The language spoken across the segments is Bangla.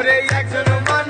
ওরে একজন মানুষ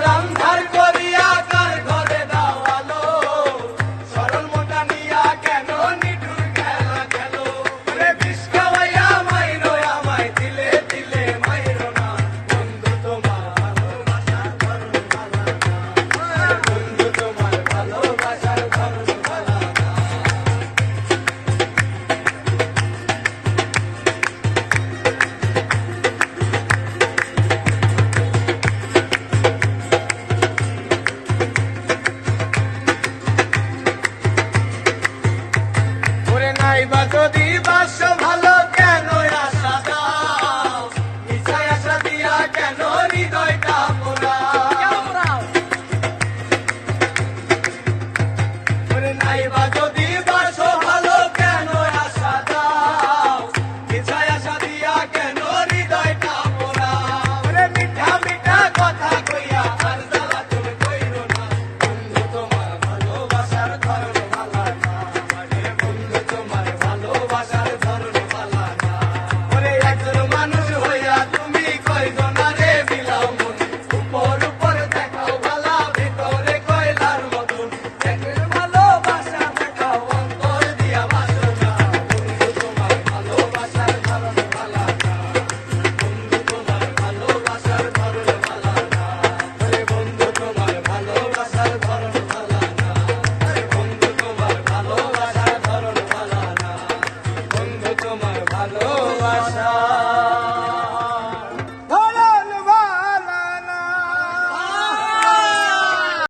দিবা যদি বাস, ভালো কেন আশা দাও? মিছায় আশা দিয়া কেন হৃদয়টা পোড়াও নাই বা